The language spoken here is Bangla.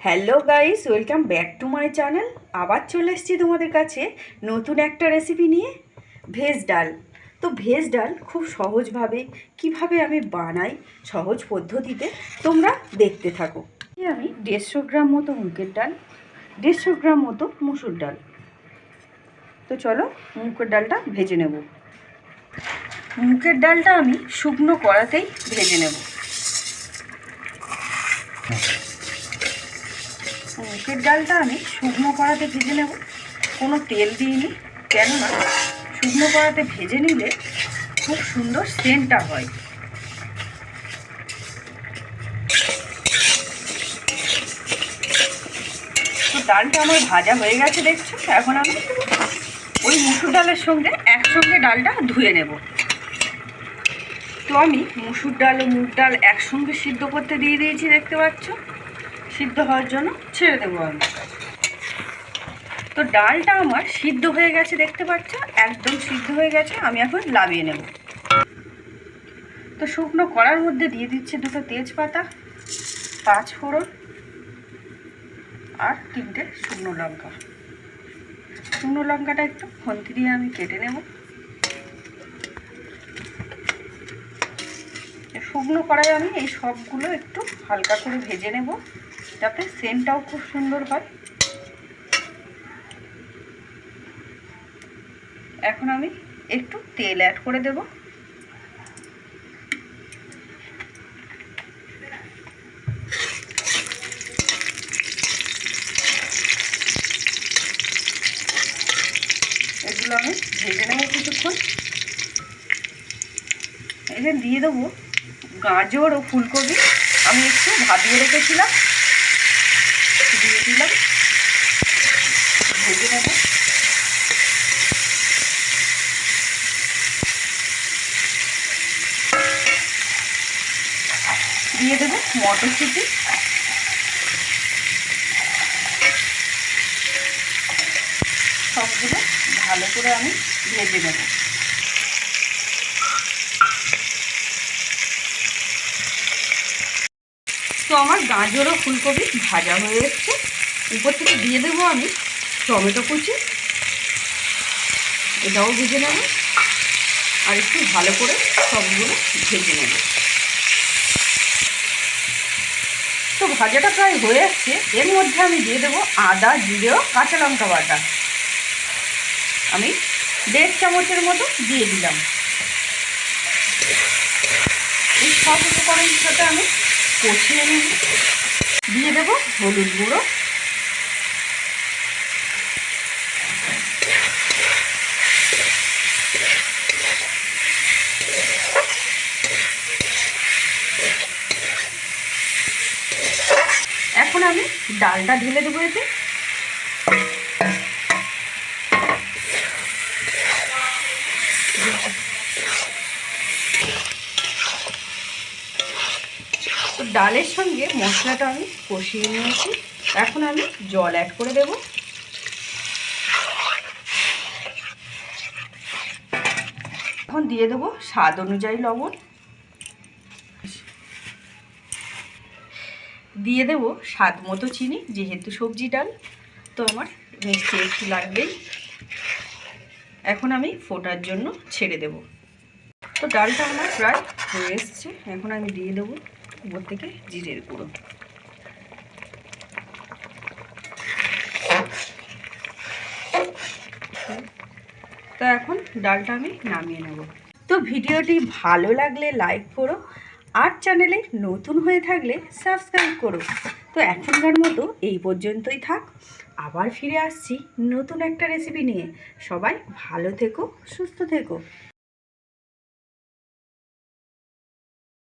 Hello guys welcome back to my channel আবার চলে এসেছি তোমাদের কাছে নতুন একটা রেসিপি নিয়ে, ভেজ ডাল। তো ভেজ ডাল খুব সহজভাবে কীভাবে আমি বানাই সহজ পদ্ধতিতে তোমরা দেখতে থাকো। আমি দেড়শো গ্রাম মতো মুগের ডাল, দেড়শো গ্রাম মতো মুসুর ডাল। তো চলো মুগের ডালটা ভেজে নেব। মুগের ডালটা আমি শুকনো কড়াতেই ভেজে নেব। মুগের ডালটা আমি শুকনো কড়াতে ভেজে নেব। কোনো তেল দিইনি, কেননা শুকনো কড়াতে ভেজে নিলে খুব সুন্দর সেন্টটা হয়। তো ডালটা আমার ভাজা হয়ে গেছে, দেখছ? এখন আমি ওই মুসুর ডালের সঙ্গে একসঙ্গে ডালটা ধুয়ে নেব। তো আমি মুসুর ডাল ও মুগ ডাল একসঙ্গে সিদ্ধ করতে দিয়ে দিয়েছি, দেখতে পাচ্ছ? সিদ্ধ হওয়ার জন্য ছেড়ে দেবো আমি। তো ডালটা আমার সিদ্ধ হয়ে গেছে, দেখতে পাচ্ছ? একদম সিদ্ধ হয়ে গেছে, আমি এখন লাভিয়ে নেব। তো শুকনো কড়ার মধ্যে দিয়ে দিচ্ছে দুটো তেজপাতা, পাঁচ ফোড়ন আর তিনটে শুকনো লঙ্কা। শুকনো লঙ্কাটা একটু খন্তি দিয়ে আমি কেটে নেব। শুকনো কড়াই আমি এই সবগুলো একটু হালকা করে ভেজে নেব। যাতে সেন্টটাও খুব সুন্দর হয়। এখন আমি একটু তেল অ্যাড করে দেব। এগুলো আমি ভেজে নেব কিছুক্ষণ। এই যে দিয়ে দেবো গাজর ও ফুলকপি। আমি একটু ভাবিয়ে রেখেছিলাম দিয়ে দিলাম ভেজে নেব দিয়ে দেবো মটরশুঁটি। সবগুলো ভালো করে আমি ভেজে নেব। তো আমার গাজর ও ফুলকপি ভাজা হয়ে এসছে। উপর থেকে দিয়ে দেবো আমি টমেটো কুচি। এটাও ভেজে নেব। আর একটু ভালো করে সবগুলো ভেজে নেব। তো ভাজাটা প্রায় হয়ে আসছে এর মধ্যে আমি দিয়ে দেবো আদা, জিরে ও কাঁচা লঙ্কা বাটা। আমি দেড় চামচের মতো দিয়ে দিলাম। এই সব উপকরণের সাথে আমি কষিয়ে নিই দিয়ে দেবো হলুদ গুঁড়ো এখন আমি ডালটা ঢেলে দেবো এতে। ডালের সঙ্গে মশলাটা আমি কষিয়ে নিয়েছি। এখন আমি জল অ্যাড করে দেব। এখন দিয়ে দেবো স্বাদ অনুযায়ী লবণ। দিয়ে দেবো স্বাদ মতো চিনি, যেহেতু সবজি ডাল, তো আমার মিষ্টি একটু লাগবেই। এখন আমি ফোটার জন্য ছেড়ে দেব। তো ডালটা আমার প্রায় হয়ে এসছে। এখন আমি দিয়ে দেবো উপর থেকে জিরের গুঁড়ো। তো এখন ডালটা আমি নামিয়ে নেব। তো ভিডিওটি ভালো লাগলে লাইক করো আর চ্যানেলে নতুন হয়ে থাকলে সাবস্ক্রাইব করো তো এখনকার মতো এই পর্যন্তই থাক। আবার ফিরে আসছি নতুন একটা রেসিপি নিয়ে। সবাই ভালো থেকো, সুস্থ থেকো।